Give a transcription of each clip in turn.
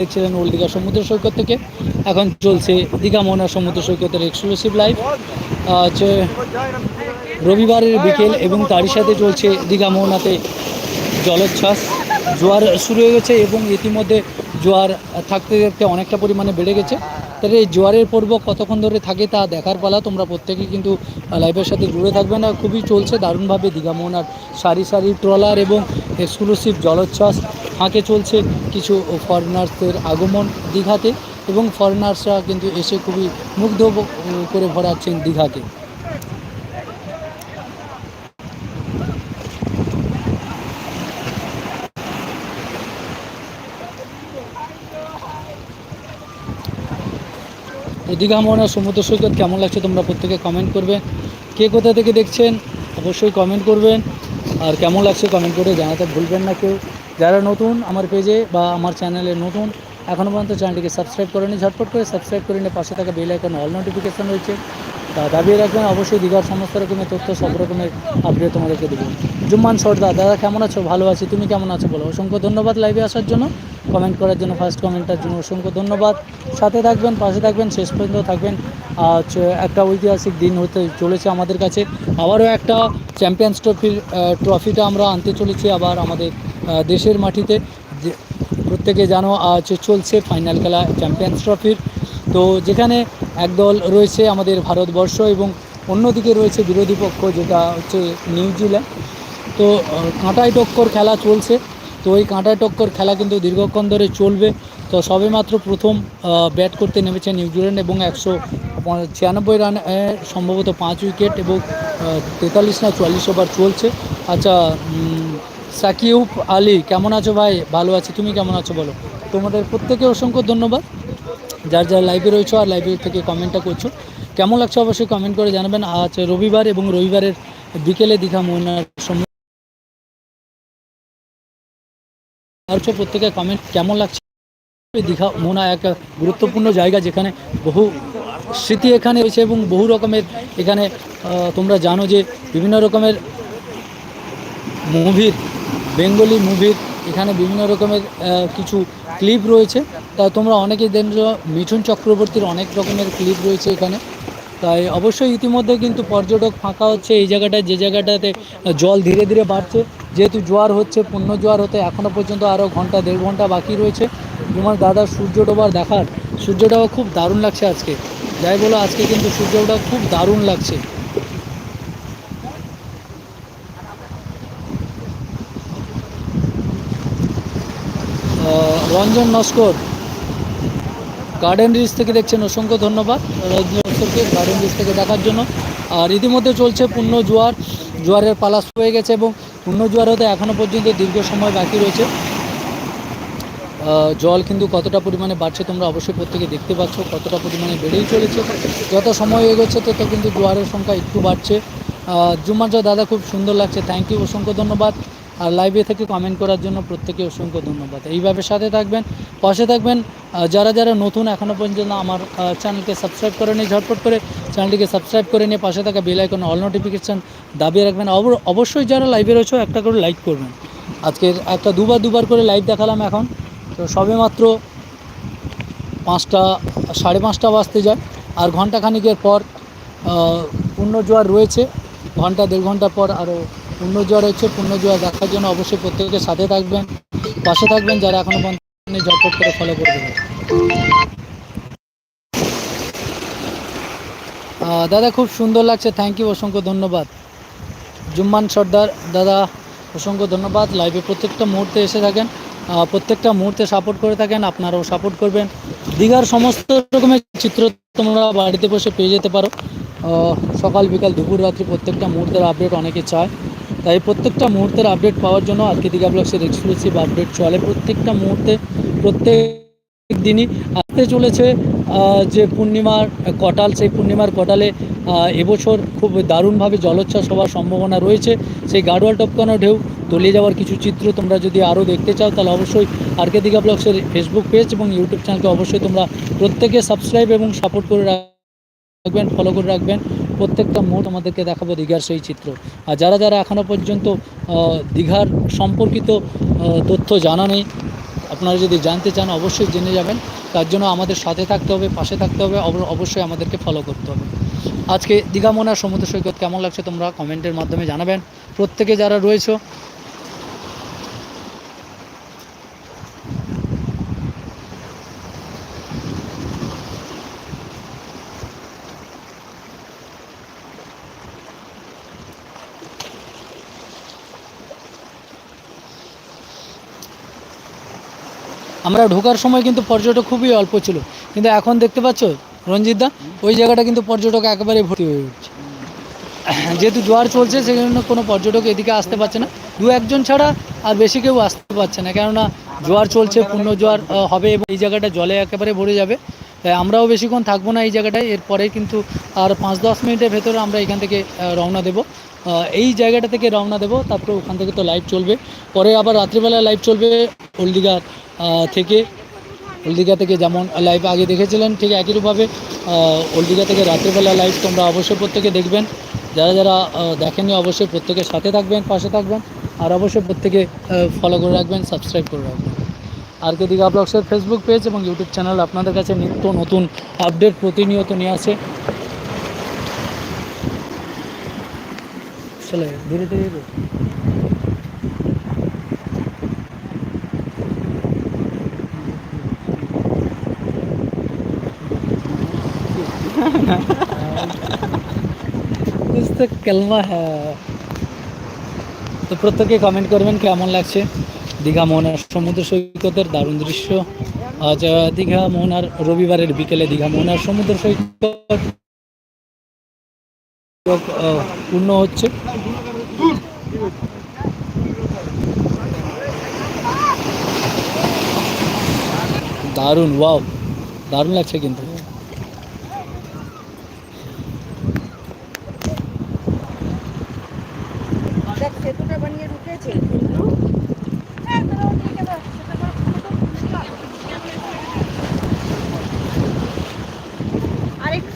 দেখছিলেন ওল্ড দীঘা সমুদ্র সৈকত থেকে। এখন চলছে দীঘা মোহনা সমুদ্র সৈকতের এক্সক্লুসিভ লাইভ হচ্ছে রবিবারের বিকেল এবং তারই সাথে চলছে দীঘা মোহনাতে জলোচ্ছ্বাস। জোয়ার শুরু হয়ে গেছে এবং ইতিমধ্যে জোয়ার থাকতে থাকতে অনেকটা পরিমাণে বেড়ে গেছে। তাহলে এই জোয়ারের পর্ব কতক্ষণ ধরে থাকে তা দেখার পালা তোমরা প্রত্যেকেই কিন্তু লাইভের সাথে জুড়ে থাকবে না। খুবই চলছে দারুণভাবে দীঘা মোহনার সারি সারি ট্রলার এবং এক্সক্লুসিভ জলোচ্ছ্বাস। ফাঁকে চলছে কিছু ফরেনার্সদের আগমন দীঘাতে এবং ফরেনার্সরা কিন্তু এসে খুবই মুগ্ধ করে ভরাচ্ছেন দীঘাকে। দীঘা মোহনা সমুদ্র সৈকত কেমন লাগছে তোমরা প্রত্যেকে কমেন্ট করবে। কে কোথা থেকে দেখছেন, অবশ্যই কমেন্ট করবেন। আর কেমন লাগছে কমেন্ট করে জানাতে ভুলবেন না কেউ। যারা নতুন আমার পেজে বা আমার চ্যানেলে নতুন এখনও পর্যন্ত চ্যানেলটিকে সাবস্ক্রাইব করেনি, ঝটপট করে সাবস্ক্রাইব করে নিয়ে পাশে থাকা বেল আইকন অল নোটিফিকেশান রয়েছে। তা দাবিয়ে রাখবেন, অবশ্যই দীঘার সমস্ত রকমের তথ্য, সব রকমের আপডেট তোমাদেরকে দেবো। জুম্মান সর্দার দাদা কেমন আছো? ভালো আছি, তুমি কেমন আছো বলো? অসংখ্য ধন্যবাদ লাইভে আসার জন্য। কমেন্ট করার জন্য ফার্স্ট কমেন্টের জন্য অসংখ্য ধন্যবাদ। সাথে থাকবেন, পাশে থাকবেন, শেষ পর্যন্ত থাকবেন। একটা ঐতিহাসিক দিন হতে চলেছে আমাদের কাছে। আবারও একটা চ্যাম্পিয়ন্স ট্রফির ট্রফিটা আমরা আনতে চলেছি আবার আমাদের দেশের মাটিতে। যে- প্রত্যেকে জানো, আজ চলছে ফাইনাল খেলা চ্যাম্পিয়ন্স ট্রফির তো যেখানে একদল রয়েছে আমাদের ভারতবর্ষ এবং অন্যদিকে রয়েছে বিরোধী পক্ষ, যেটা হচ্ছে নিউজিল্যান্ড তো কাঁটাই টক্কর খেলা চলছে। তো ওই কাঁটাই টক্কর খেলা কিন্তু দীর্ঘক্ষণ ধরে চলবে। তো সবেমাত্র প্রথম ব্যাট করতে নেমেছে নিউজিল্যান্ড এবং একশো ছিয়ানব্বই রান সম্ভবত পাঁচ উইকেট এবং তেতাল্লিশ না চুয়াল্লিশ ওভার চলছে। আচ্ছা সাকিউব আলী, কেমন আছো ভাই? ভালো আছি। তুমি কেমন আছো বলো? তোমাদের প্রত্যেকে অসংখ্য ধন্যবাদ। যার যার লাইভে রয়েছো আর লাইভে থেকে কমেন্টটা করছ। কেমন লাগছে অবশ্যই কমেন্ট করে জানাবেন। আজ রবিবার এবং রবিবারের বিকেলে দীঘা মোহনার সময় প্রত্যেকে কমেন্ট কেমন লাগছে? দীঘা মোহনা এক গুরুত্বপূর্ণ জায়গা যেখানে বহু স্মৃতি এখানে রয়েছে এবং বহু রকমের এখানে তোমরা জানো যে বিভিন্ন রকমের মুভির বেঙ্গলি মুভির এখানে বিভিন্ন রকমের কিছু ক্লিপ রয়েছে। তা তোমরা অনেকেই দেখছ, মিঠুন চক্রবর্তীর অনেক রকমের ক্লিপ রয়েছে এখানে। তাই অবশ্যই ইতিমধ্যে কিন্তু পর্যটক ফাঁকা হচ্ছে, এই জায়গাটায় যে জায়গাটাতে জল ধীরে ধীরে বাড়ছে। যেহেতু জোয়ার হচ্ছে, পূর্ণ জোয়ার হতে এখনও পর্যন্ত আরও ঘণ্টা, দেড় ঘণ্টা বাকি রয়েছে। তোমার দাদা সূর্য ডোবার দেখার। সূর্যটাও খুব দারুণ লাগছে আজকে। যাই বলো, আজকে কিন্তু সূর্যটা খুব দারুণ লাগছে। রঞ্জন নস্কর গার্ডেন রিচ থেকে দেখছেন, অসংখ্য ধন্যবাদ রঞ্জন নস্করকে গার্ডেন রিচ থেকে দেখার জন্য। আর ইতিমধ্যে চলছে পূর্ণ জোয়ার, জোয়ারের পালাস হয়ে গেছে এবং পূর্ণ জোয়ার হতে এখনও পর্যন্ত দীর্ঘ সময় বাকি রয়েছে। জল কিন্তু কতটা পরিমাণে বাড়ছে তোমরা অবশ্যই প্রত্যেকে দেখতে পাচ্ছ, কতটা পরিমাণে বেড়েই চলেছে। যত সময় এগোচ্ছে, তত কিন্তু জোয়ারের সংখ্যা একটু বাড়ছে। জুম্মার দাদা, খুব সুন্দর লাগছে। থ্যাংক ইউ অসংখ্য ধন্যবাদ। আর লাইভে থেকে কমেন্ট করার জন্য প্রত্যেকে অসংখ্য ধন্যবাদ। এইভাবে সাথে থাকবেন, পাশে থাকবেন যারা যারা নতুন এখনও পর্যন্ত আমার চ্যানেলকে সাবস্ক্রাইব করে নিয়ে ঝটপট করে চ্যানেলটিকে সাবস্ক্রাইব করে নিয়ে পাশে থাকা বেল আইকন অল নোটিফিকেশান দাবিয়ে রাখবেন। অব- অবশ্যই যারা লাইভে রয়েছে, একটা করে লাইক করবেন। আজকের একটা দুবার দুবার করে লাইভ দেখালাম এখন। তো সবেমাত্র পাঁচটা, সাড়ে পাঁচটা বাজতে যায়। আর ঘণ্টা খানিকের পর পূর্ণ জোয়ার রয়েছে। ঘণ্টা, দেড় ঘণ্টা পর আরও পূর্ণ জোয়ার হচ্ছে পূর্ণ জোয়ার দেখার জন্য অবশ্যই প্রত্যেকের সাথে থাকবেন, পাশে থাকবেন, যারা এখনও পর্যন্ত করে ফলো করে দেবেন। দাদা, খুব সুন্দর লাগছে। থ্যাংক ইউ অসংখ্য ধন্যবাদ। জুম্মান সর্দার, দাদা, অসংখ্য ধন্যবাদ। লাইভে প্রত্যেকটা মুহূর্তে এসে থাকেন প্রত্যেকটা মুহূর্তে সাপোর্ট করে থাকেন, আপনারাও সাপোর্ট করবেন। দীঘার সমস্ত রকমের চিত্র তোমরা বাড়িতে বসে পেয়ে যেতে পারো। সকাল বিকাল দুপুর রাত্রি প্রত্যেকটা মুহূর্তের আপডেট অনেকে চায়। তাই প্রত্যেকটা মুহূর্তের আপডেট পাওয়ার জন্য আজকে দীঘা ব্লগসের এক্সক্লুসিভ আপডেট চলে। প্রত্যেকটা মুহূর্তে, প্রত্যেক দিনই আসতে চলেছে যে পূর্ণিমার কটাল, সেই পূর্ণিমার কটালে এবছর খুব দারুণভাবে জলোচ্ছ্বাস হওয়ার সম্ভাবনা রয়েছে। সেই গাড়োয়াল টপকানো ঢেউ, তলিয়ে যাওয়ার কিছু চিত্র তোমরা যদি আরও দেখতে চাও, তাহলে অবশ্যই আরকে দীঘা ব্লগসের ফেসবুক পেজ এবং ইউটিউব চ্যানেলকে অবশ্যই তোমরা প্রত্যেকে সাবস্ক্রাইব এবং সাপোর্ট করে রাখবেন ফলো করে রাখবেন। প্রত্যেকটা মুহূর্ত আমাদেরকে দেখাবো দীঘার সেই চিত্র। আর যারা যারা এখনও পর্যন্ত দীঘার সম্পর্কিত তথ্য জানা নেই, আপনারা যদি জানতে চান অবশ্যই জেনে যাবেন। তার জন্য আমাদের সাথে থাকতে হবে, পাশে থাকতে হবে, অব- অবশ্যই আমাদেরকে ফলো করতে হবে। আজকে দীঘা মোনা সমুদ্র সৈকত কেমন লাগছে তোমরা কমেন্টের মাধ্যমে জানাবেন। প্রত্যেকে যারা রয়েছে আমরা ঢোকার সময় কিন্তু পর্যটক খুবই অল্প ছিল। কিন্তু এখন দেখতে পাচ্ছ রঞ্জিতদা ওই জায়গাটা কিন্তু পর্যটক একেবারে ভর্তি হয়ে উঠছে। যেহেতু জোয়ার চলছে সেই জন্য কোনো পর্যটক এদিকে আসতে পারছে না। দু একজন ছাড়া আর বেশি কেউ আসতে পারছে না। কেননা জোয়ার চলছে, পূর্ণ জোয়ার হবে এবং এই জায়গাটা জলে একেবারে ভরে যাবে। আমরাও বেশিক্ষণ থাকব না এই জায়গাটায় এরপরে কিন্তু আর পাঁচ দশ মিনিটের ভেতরে আমরা এখান থেকে রওনা দেবো। এই জায়গাটা থেকে রওনা দেবো তারপরে ওখান থেকে তো লাইভ চলবে। পরে আবার রাত্রিবেলা লাইভ চলবে হলদিঘাট আহ, থেকে। হলদিঘা থেকে যেমন লাইভ আগে দেখেছিলেন ঠিক একইভাবে হলদিঘা থেকে রাত্রিবেলা লাইভ তোমরা অবশ্যই প্রত্যেকে দেখবেন। যারা যারা আহ, দেখেননি অবশ্যই প্রত্যেকের সাথে থাকবেন পাশে থাকবেন। আর অবশ্যই প্রত্যেকে ফলো করে রাখবেন সাবস্ক্রাইব করে রাখবেন। আর কে দীঘা ব্লগসের ফেসবুক পেজ এবং ইউটিউব চ্যানেল আপনাদের কাছে নিত্য নতুন আপডেট প্রতিনিয়ত নিয়ে আসে। চলে ধীরে ধীরে কেলমা হ্যাঁ তো প্রত্যেকে কমেন্ট করবেন কেমন লাগছে দীঘা মোহনার সমুদ্র সৈকতের দারুণ দৃশ্য। আজ দীঘা মোহনার রবিবারের বিকেলে দীঘা মোহনার সমুদ্র সৈকত পূর্ণ হচ্ছে। দারুণ ওয়াও দারুণ লাগছে কিন্তু।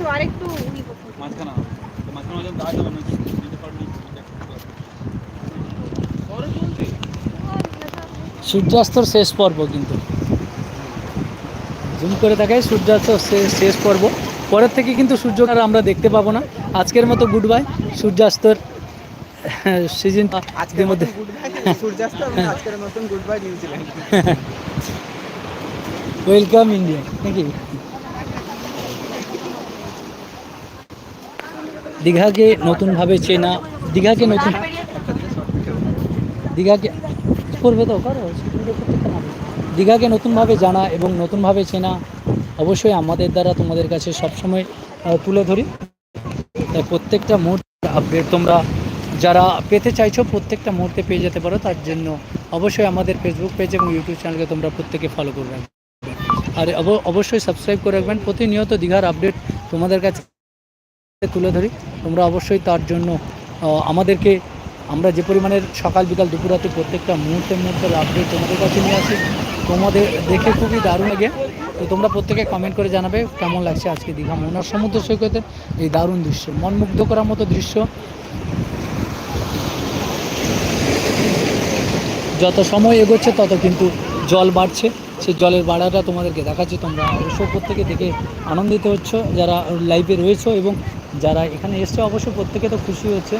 মাঝখানে মাঝখানে মাঝখানে দাঁড়াতে হবে পারবি সূর্যাস্তর শেষ পর্ব কিন্তু। জুম করে দেখায় সূর্যাস্ত শেষ পর্ব। পরের থেকে কিন্তু সূর্য আর আমরা দেখতে পাবো না। আজকের মতো গুড বাই সূর্যাস্তর সিজন আজকের মধ্যে। সূর্যাস্ত আজকের মতন goodbye New Zealand welcome India নাকি দীঘাকে নতুনভাবে চেনা, দীঘাকে নতুন দীঘাকে করবে তো দীঘাকে নতুনভাবে জানা এবং নতুনভাবে চেনা অবশ্যই আমাদের দ্বারা তোমাদের কাছে সবসময় তুলে ধরি। তাই প্রত্যেকটা মুহূর্তে আপডেট তোমরা যারা পেতে চাইছো, প্রত্যেকটা মুহূর্তে পেয়ে যেতে পারো। তার জন্য অবশ্যই আমাদের ফেসবুক পেজ এবং ইউটিউব চ্যানেলকে তোমরা প্রত্যেকে ফলো করবে। আর অব- অবশ্যই সাবস্ক্রাইব করে রাখবেন। প্রতিনিয়ত দীঘার আপডেট তোমাদের কাছে তুলে ধরি। তোমরা অবশ্যই তার জন্য আমাদেরকে আমরা যে পরিমাণের সকাল বিকাল দুপুরাতে প্রত্যেকটা মুহূর্তের মুহূর্তের আপডেট তোমাদের কাছে নিয়ে আসি। তোমাদের দেখে খুবই দারুণ লাগে। তো তোমরা প্রত্যেকে কমেন্ট করে জানাবে কেমন লাগছে আজকে দীঘা মোহনার সমুদ্র সৈকতের এই দারুণ দৃশ্য। মন মুগ্ধ করার মতো দৃশ্য। যত সময় এগোচ্ছে, তত কিন্তু জল বাড়ছে। সেই জলের বাড়াটা তোমাদেরকে দেখাচ্ছি। তোমরা অবশ্যই প্রত্যেকে দেখে আনন্দিত হচ্ছ। যারা লাইভে রয়েছো এবং যারা এখানে এসছে অবশ্য প্রত্যেকে তো খুশি হচ্ছে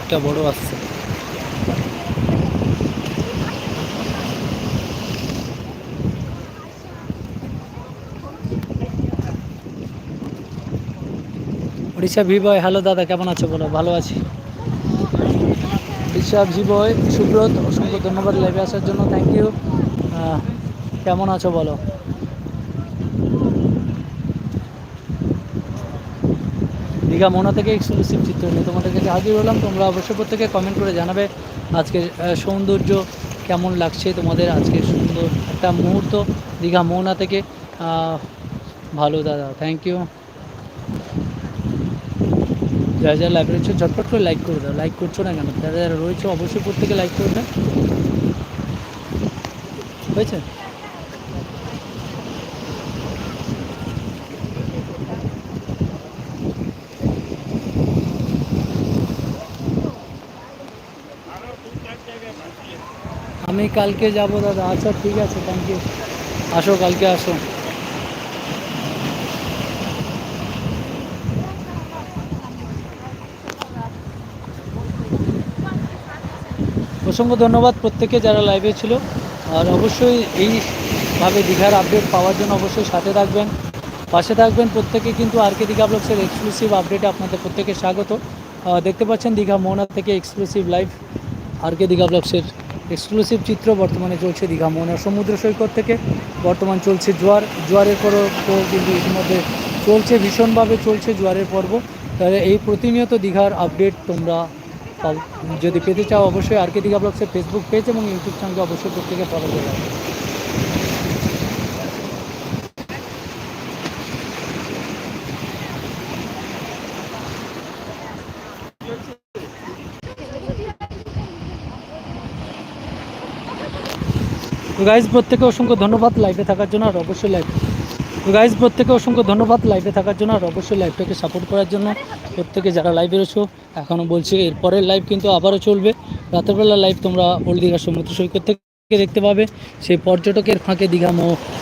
একটা বড় আসছে উড়িষ্যা ভিবয় হ্যালো দাদা, কেমন আছো বলো? ভালো আছি। উড়িষ্যা ভিবয় সুব্রত, অসংখ্য ধন্যবাদ লাইভে আসার জন্য থ্যাংক ইউ কেমন আছো বলো? দীঘা মোনা থেকে এক্সক্লুসিভ চিত্র নিয়ে তোমাদের কাছে হাজির হলাম। তোমরা অবশ্যই প্রত্যেকে কমেন্ট করে জানাবে আজকের সৌন্দর্য কেমন লাগছে তোমাদের আজকের সুন্দর একটা মুহূর্ত দীঘা মোহনা থেকে। ভালো দাদা থ্যাংক ইউ যারা যারা লাইভ রয়েছে ঝটপট করে লাইক করে দাও। লাইক করছ না কেন? যারা যারা রয়েছে অবশ্যই প্রত্যেকে লাইক করবে। হয়েছে? আমি কালকে যাব দাদা। আচ্ছা ঠিক আছে থ্যাংক ইউ আসো, কালকে আসো। অসংখ্য ধন্যবাদ প্রত্যেকে যারা লাইভে ছিল। আর অবশ্যই এইভাবে দীঘার আপডেট পাওয়ার জন্য অবশ্যই সাথে থাকবেন। পাশে থাকবেন প্রত্যেকে কিন্তু আর কে দীঘা ব্লগসের এক্সক্লুসিভ আপডেটে আপনাদের প্রত্যেকে স্বাগত। দেখতে পাচ্ছেন দীঘা মোহনা থেকে exclusive live R K Digha ব্লগসের exclusive চিত্র বর্তমানে চলছে দীঘা মোহনা সমুদ্র সৈকত থেকে। বর্তমান চলছে জোয়ার, জোয়ারের পরও তো কিন্তু ইতিমধ্যে চলছে, ভীষণভাবে চলছে জোয়ারের পর্ব। তাহলে এই প্রতিনিয়ত দীঘার আপডেট তোমরা যদি পেতে চাও অবশ্যই আর কে দীঘা ব্লগসের ফেসবুক পেজ এবং ইউটিউব চ্যানেলকে অবশ্যই প্রত্যেকে ফলো করে গাইজ প্রত্যেকে অসংখ্য ধন্যবাদ লাইভে থাকার জন্য, আর অবশ্যই লাইভ গাইজ প্রত্যেকে অসংখ্য ধন্যবাদ লাইভে থাকার জন্য, আর অবশ্যই লাইভটাকে সাপোর্ট করার জন্য। প্রত্যেকে যারা লাইভে রয়েছো এখনও বলছি এরপরের লাইভ কিন্তু আবারও চলবে। রাতেরবেলা লাইভ তোমরা ওল্ড দীঘার সমুদ্র সৈকত থেকে দেখতে পাবে। সেই পর্যটকের ফাঁকে দীঘা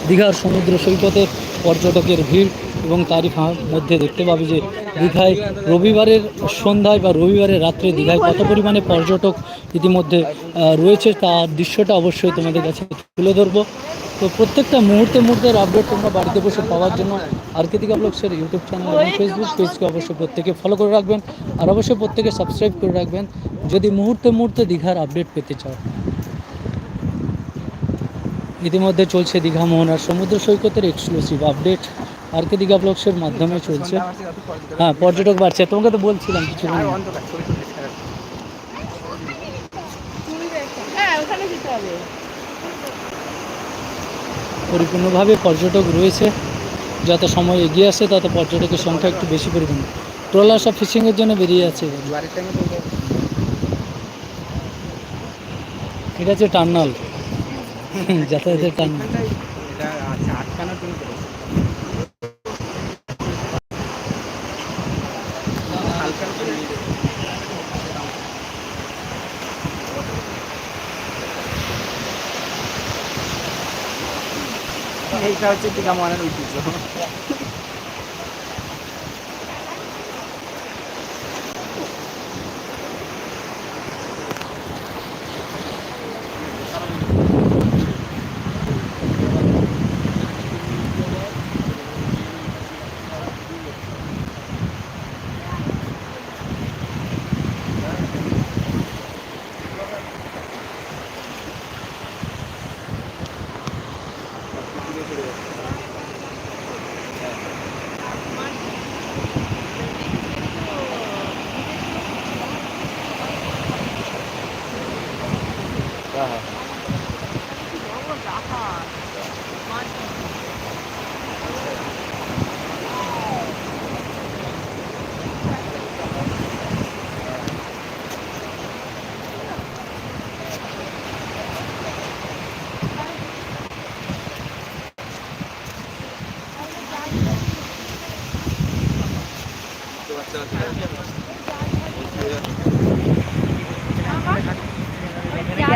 দীঘার সমুদ্র সৈকতে পর্যটকের ভিড় এবং তারই মধ্যে দেখতে পাবে যে দীঘায় রবিবারের সন্ধ্যায় বা রবিবারের রাত্রে দীঘায় কত পরিমাণে পর্যটক ইতিমধ্যে রয়েছে তার দৃশ্যটা অবশ্যই তোমাদের কাছে তুলে ধরবো। তো প্রত্যেকটা মুহূর্তে মুহূর্তের আপডেট তোমরা বাড়িতে বসে পাওয়ার জন্য আর্কেতিকা ব্লগসের ইউটিউব চ্যানেল এবং ফেসবুক পেজকে অবশ্যই প্রত্যেকে ফলো করে রাখবেন আর অবশ্যই প্রত্যেকে সাবস্ক্রাইব করে রাখবেন যদি মুহূর্তে মুহূর্তে দীঘার আপডেট পেতে চাও। ইতিমধ্যে চলছে দীঘা মোহনার সমুদ্র সৈকতের exclusive update R K Digha ব্লগসের মাধ্যমে চলছে। হ্যাঁ পর্যটক বাড়ছে। তোমাকে তো বলছিলাম কিছু। হ্যাঁ ওখানে যেতে হবে। পরিপূর্ণভাবে পর্যটক রয়েছে। যত সময় এগিয়ে আসে তত পর্যটকের সংখ্যা একটু বেশি পরিমাণে ট্রলার সব ফিশিংয়ের জন্য বেরিয়ে যাচ্ছে এটা হচ্ছে টার্নাল। যাতায়াতের টার্নাল এখানটায় এটা আছে আটকানোর জন্য করেছে। হালকা করে নিয়ে যেতে। এইটা হচ্ছে দীঘা মনের ঐতিহ্য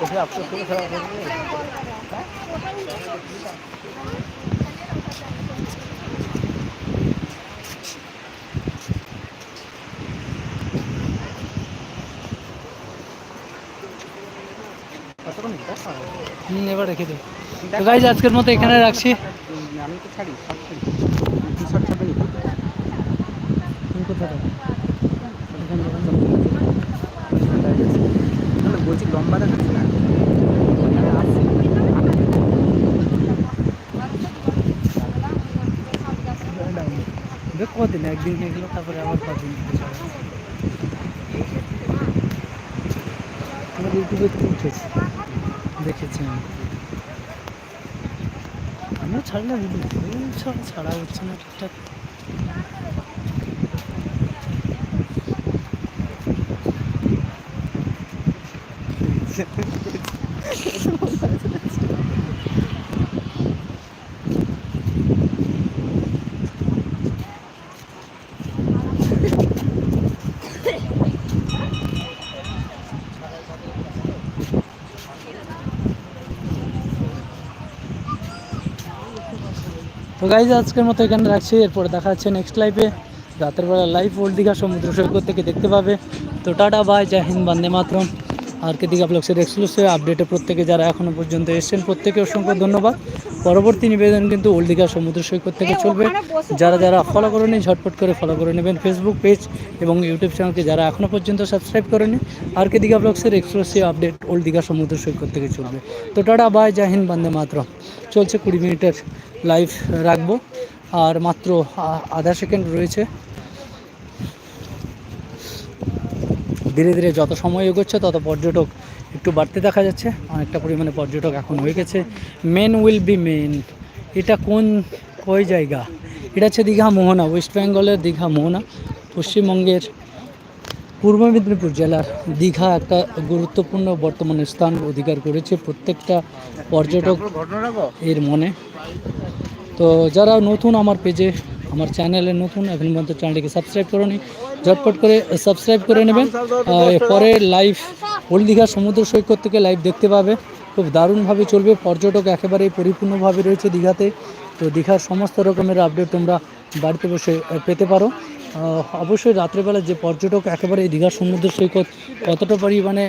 দেখে খারাপ এবার রেখে দিই তো গাইজ আজকের মতো এখানে রাখছি। আমি তো ছাড়ি বলছি লম্বা দেখাচ্ছে না। কদিন একদিন গেছিল তারপরে আবার কদিন আমার ইউটিউবে তো উঠেছে দেখেছি আমি আমিও ছাড়লাম ভিডিও ছাড়া ছাড়া হচ্ছে না ঠিকঠাক তো গাইজ আজকের মতো এখানে রাখছি। এরপরে দেখা যাচ্ছে নেক্সট লাইফে রাতের বেলা লাইভ ওল্ড দীঘা সমুদ্র সৈকত থেকে দেখতে পাবে। তো টাটা বাই জয় হিন্দ, বন্দে মাতরম। আর কে দীঘা ব্লগসের এক্সক্লুসিভ আপডেটে প্রত্যেকে যারা এখনও পর্যন্ত এসছেন প্রত্যেকে অসংখ্য ধন্যবাদ। পরবর্তী নিবেদন কিন্তু ওল্ড দীঘা সমুদ্র সৈকত থেকে চলবে। যারা যারা ফলো করে করেনি ঝটপট করে ফলো করে নেবেন ফেসবুক পেজ এবং ইউটিউব চ্যানেলকে যারা এখনও পর্যন্ত সাবস্ক্রাইব করেনি আর কে দীঘা ব্লগসের এক্সক্লুসিভ আপডেট ওল্ড দীঘা সমুদ্র সৈকত থেকে চলবে। তো টাটা বাই জয় হিন্দ বন্দে মাতরম। চলছে কুড়ি মিনিটের লাইভ রাখব। আর মাত্র আধা সেকেন্ড রয়েছে। ধীরে ধীরে যত সময় এগোচ্ছে তত পর্যটক একটু বাড়তে দেখা যাচ্ছে, অনেকটা পরিমাণে পর্যটক এখন হয়ে গেছে। মেন উইল বি মেন এটা কোন, কই জায়গা? এটা হচ্ছে দীঘা মোহনা ওয়েস্ট বেঙ্গলের দীঘা মোহনা। পশ্চিমবঙ্গের পূর্ব মেদিনীপুর জেলার দীঘা একটা গুরুত্বপূর্ণ বর্তমানে স্থান অধিকার করেছে প্রত্যেকটা পর্যটক এর মনে। তো যারা নতুন আমার পেজে আমার চ্যানেলে নতুন, এখন পর্যন্ত চ্যানেলটিকে সাবস্ক্রাইব করুন ঝটপট করে সাবস্ক্রাইব করে নেবেন। পরে লাইভ ওল্ড দীঘা সমুদ্র সৈকত থেকে লাইভ দেখতে পাবে। খুব দারুণভাবে চলবে। পর্যটক একেবারেই পরিপূর্ণভাবে রয়েছে দীঘাতে। তো দীঘার সমস্ত রকমের আপডেট তোমরা বাড়িতে বসে পেতে পারো। অবশ্যই রাত্রেবেলা যে পর্যটক একেবারে দীঘার সমুদ্র সৈকত, কতটা পরিমাণে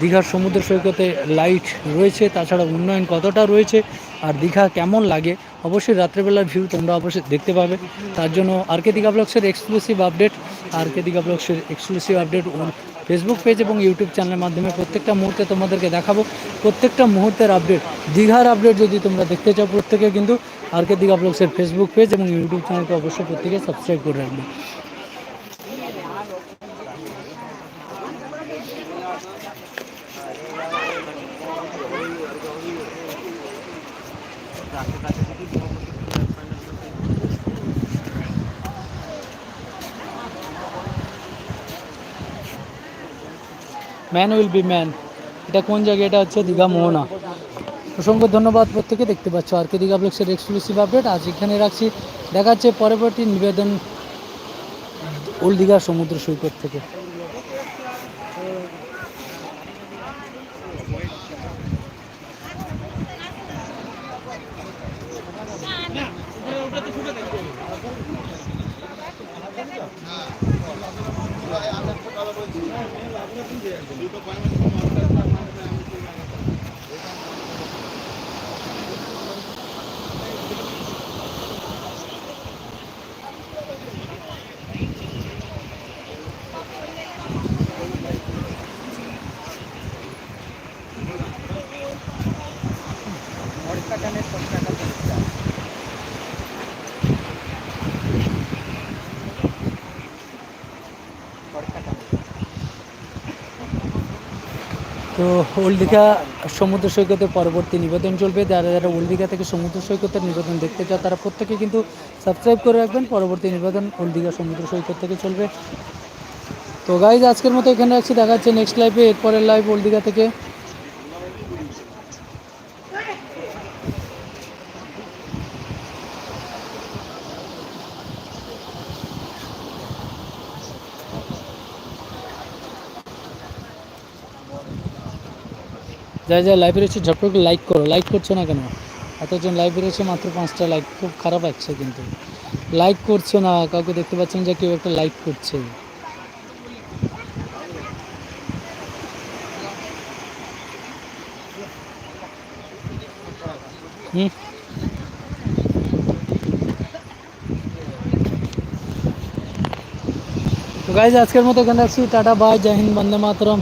দীঘার সমুদ্র সৈকতে লাইট রয়েছে, তাছাড়া উন্নয়ন কতটা রয়েছে, আর দীঘা কেমন লাগে অবশ্যই রাত্রেবেলার ভিউ তোমরা অবশ্যই দেখতে পাবে। তার জন্য আর কে Digha ব্লগসের exclusive update R K Digha ব্লগসের exclusive update Facebook page এবং ইউটিউব চ্যানেলের মাধ্যমে প্রত্যেকটা মুহূর্তে তোমাদেরকে দেখাবো। প্রত্যেকটা মুহূর্তের আপডেট দীঘার আপডেট যদি তোমরা দেখতে চাও প্রত্যেকে কিন্তু আর কে দীঘা ব্লগসের ফেসবুক পেজ এবং ইউটিউব চ্যানেলকে অবশ্যই প্রত্যেকে সাবস্ক্রাইব করে রাখবে। ম্যান উইল বি ম্যান এটা কোন জায়গা এটা হচ্ছে দীঘা মোহনা। অসংখ্য ধন্যবাদ প্রত্যেকে। দেখতে পাচ্ছ আর কে দীঘা ব্লগসের এক্সক্লুসিভ আপডেট আজ এখানে রাখছি। দেখাচ্ছে পরবর্তী নিবেদন ওল্ড দীঘা সমুদ্র সৈকত থেকে। তো সমুদ্র সৈকতের পরবর্তী নিবেদন চলবে। যারা যারা ওল্ড থেকে সমুদ্র সৈকতের নিবেদন দেখতে চায় তারা প্রত্যেকে কিন্তু সাবস্ক্রাইব করে রাখবেন। পরবর্তী নিবেদন ওল্ড সমুদ্র সৈকত থেকে চলবে। তো গাইজ আজকের মতো এখানে রাখছি। দেখা যাচ্ছে নেক্সট লাইভে এরপরের লাইভ ওল্ড থেকে। যা যা লাইভ রয়েছে ঝটপট লাইক করো। লাইক করছ না কেন? এতজন লাইভ রয়েছে মাত্র পাঁচটা লাইক খুব খারাপ লাগছে কিন্তু। লাইক করছ না, কাউকে দেখতে পাচ্ছেন যে কেউ একটা লাইক করছে। হুম? তো গাইজ আজকের মতো এখানে রাখছি। টাটা বাই জয় হিন্দ, বন্দে মাতরম।